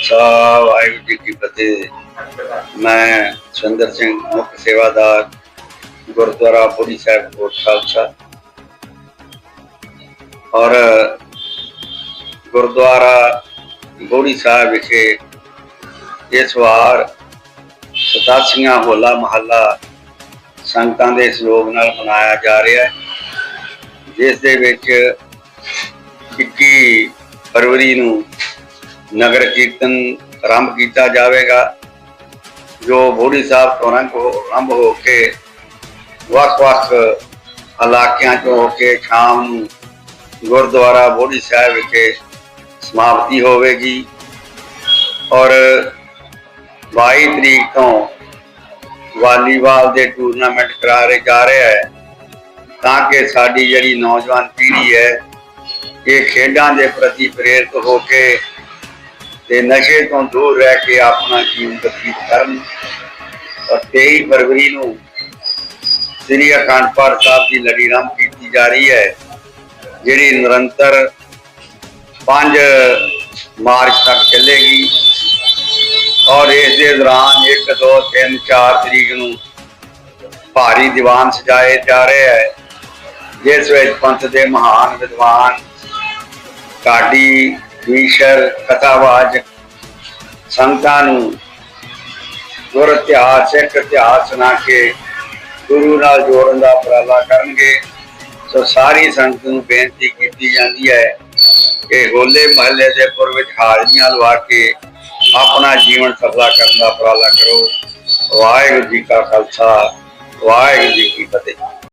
ਖਾਲਸਾ ਵਾਹਿਗੁਰੂ ਜੀ ਕੀ ਫਤਿਹ। ਮੈਂ ਸੁੰਦਰ ਸਿੰਘ, ਮੁੱਖ ਸੇਵਾਦਾਰ, ਗੁਰਦੁਆਰਾ ਬੁੜੀ ਸਾਹਿਬ, ਕੋਟ ਖਾਲਸਾ। ਔਰ ਗੁਰਦੁਆਰਾ ਬੁੜੀ ਸਾਹਿਬ ਵਿਖੇ ਇਸ ਵਾਰ ਸਤਾਸੀਆਂ ਹੋਲਾ ਮਹੱਲਾ ਸੰਗਤਾਂ ਦੇ ਸਹਿਯੋਗ ਨਾਲ ਮਨਾਇਆ ਜਾ ਰਿਹਾ ਹੈ। ਜਿਸ ਦੇ ਵਿੱਚ 21 ਫਰਵਰੀ ਨੂੰ ਨਗਰ ਕੀਰਤਨ ਆਰੰਭ ਕੀਤਾ ਜਾਵੇਗਾ, ਜੋ ਬੋੜੀ ਸਾਹਿਬ ਤੋਂ ਆਰੰਭ ਹੋ ਕੇ ਵੱਖ-ਵੱਖ ਇਲਾਕਿਆਂ ਤੋਂ ਹੋ ਕੇ ਸ਼ਾਮ ਨੂੰ ਗੁਰਦੁਆਰਾ ਬੋੜੀ ਸਾਹਿਬ ਵਿਖੇ ਸਮਾਪਤੀ ਹੋਵੇਗੀ ਔਰ 22 ਤਰੀਕ ਤੋਂ ਵਾਲੀਬਾਲ ਦੇ ਟੂਰਨਾਮੈਂਟ ਕਰਾਰੇ ਜਾ ਰਿਹਾ ਹੈ, ਤਾਂ ਕਿ ਸਾਡੀ ਜਿਹੜੀ ਨੌਜਵਾਨ ਪੀੜ੍ਹੀ ਹੈ, ਇਹ ਖੇਡਾਂ ਦੇ ਪ੍ਰਤੀ ਪ੍ਰੇਰਿਤ ਹੋ ਕੇ ਤੇ ਨਸ਼ੇ ਤੋਂ ਦੂਰ ਰਹਿ ਕੇ ਆਪਣਾ ਜੀਵਨ ਬਤੀਤ ਕਰਨ। ਔਰ 23 ਫਰਵਰੀ ਨੂੰ ਸ੍ਰੀ ਅਖੰਡ ਪਾਠ ਸਾਹਿਬ ਦੀ ਲੜੀ ਆਰੰਭ ਕੀਤੀ ਜਾ ਰਹੀ ਹੈ, ਜਿਹੜੀ ਨਿਰੰਤਰ 5 ਮਾਰਚ ਤੱਕ ਚੱਲੇਗੀ। ਔਰ ਇਸ ਦੇ ਦੌਰਾਨ 1 2 3 4 ਤਰੀਕ ਨੂੰ ਭਾਰੀ ਦੀਵਾਨ ਸਜਾਏ ਜਾ ਰਹੇ ਹੈ, ਜਿਸ ਵਿੱਚ ਪੰਥ ਦੇ ਮਹਾਨ ਵਿਦਵਾਨ ਕਾਡੀ ਵੀਸ਼ਰ ਕਥਾਵਾਜ ਸੰਤਾਂ ਨੂੰ ਗੁਰ ਇਤਿਹਾਸ, ਸਿੱਖ ਇਤਿਹਾਸ ਸੁਣਾ ਕੇ ਗੁਰੂ ਨਾਲ ਜੋੜਨ ਦਾ ਉਪਰਾਲਾ ਕਰਨਗੇ। ਸੋ ਸਾਰੀ ਸੰਗਤ ਨੂੰ ਬੇਨਤੀ ਕੀਤੀ ਜਾਂਦੀ ਹੈ ਕਿ ਹੋਲੇ ਮਹੱਲੇ ਦੇ ਪੁਰ ਵਿੱਚ ਹਾਜ਼ਰੀਆਂ ਲਵਾ ਕੇ ਆਪਣਾ ਜੀਵਨ ਸਫਲਾ ਕਰਨ ਦਾ ਉਪਰਾਲਾ ਕਰੋ। ਵਾਹਿਗੁਰੂ ਜੀ ਕਾ ਖਾਲਸਾ, ਵਾਹਿਗੁਰੂ ਜੀ ਕੀ ਫਤਿਹ।